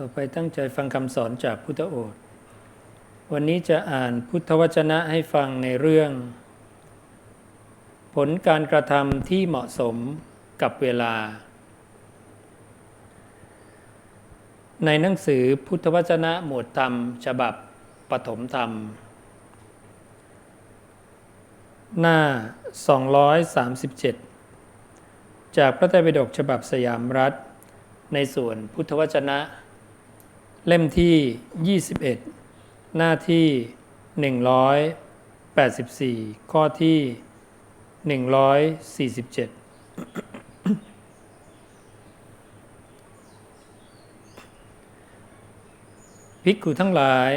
ต่อไปตั้งใจฟังคำสอนจากพุทธโอษฐ์ วันนี้จะอ่านพุทธวจนะให้ฟังในเรื่อง ผลการกระทำที่เหมาะสมกับเวลา ในหนังสือพุทธวจนะหมวดธรรม ฉบับปฐมธรรม หน้า 237 จากพระไตรปิฎกฉบับสยามรัฐ ในส่วนพุทธวจนะ เล่มที่ 21 หน้าที่ 184 ข้อที่ 147 ภิกขุทั้งหลาย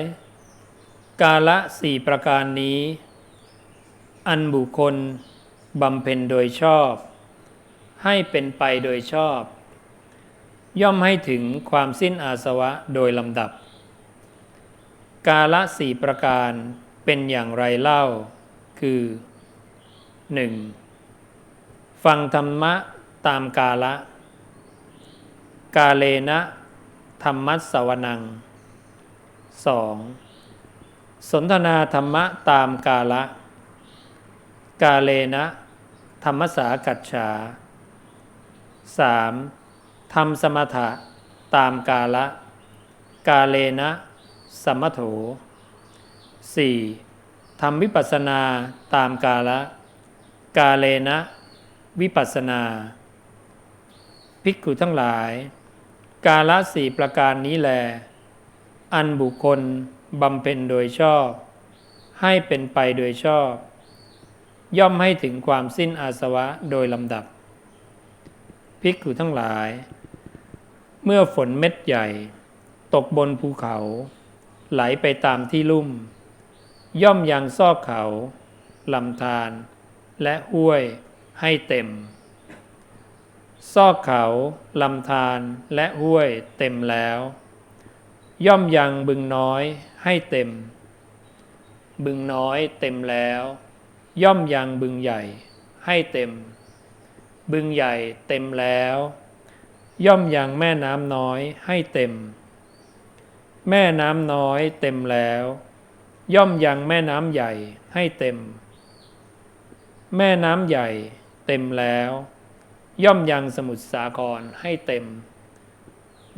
กาละสี่ประการนี้ อันบุคคลบำเพ็ญโดยชอบ ให้เป็นไปโดยชอบ ย่อมให้ถึงความสิ้นอาสวะโดยลำดับ กาละสี่ประการเป็นอย่างไรเล่า คือ 1. ฟังธรรมะตามกาละ กาเลนะธรรมัสสวนัง 2. สนทนาธรรมะตามกาละ กาเลนะธรรมสากัจฉา 3. ทำสมถะตามกาละ กาเลนะสมโถ 4. ทำวิปัสสนาตามกาละ กาเลนะวิปัสสนาภิกขุทั้งหลาย กาละสี่ประการนี้แล อันบุคคลบำเพ็ญโดยชอบ ให้เป็นไปโดยชอบ ย่อมให้ถึงความสิ้นอาสวะโดยลำดับภิกขุทั้งหลาย เมื่อฝนเม็ดใหญ่ ตกบนภูเขา ไหลไปตามที่ลุ่ม ย่อมยังซอกเขาลำธารและห้วยให้เต็ม ซอกเขาลำธารและห้วยเต็มแล้ว ย่อมยังบึงน้อยให้เต็ม บึงน้อยเต็มแล้ว ย่อมยังบึงใหญ่ให้เต็ม บึงใหญ่เต็มแล้ว ย่อมยังแม่น้ำน้อยให้เต็ม แม่น้ำน้อยเต็มแล้ว ย่อมยังแม่น้ำใหญ่ให้เต็ม แม่น้ำใหญ่เต็มแล้ว ย่อมยังสมุทรสาครให้เต็ม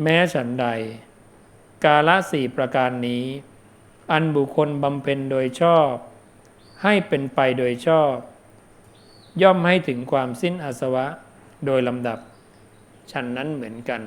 แม้ฉันใด กาละสี่ประการนี้ อันบุคคลบำเพ็ญโดยชอบ ให้เป็นไปโดยชอบ ย่อมให้ถึงความสิ้นอาสวะโดยลำดับ ฉันนั้นเหมือนกัน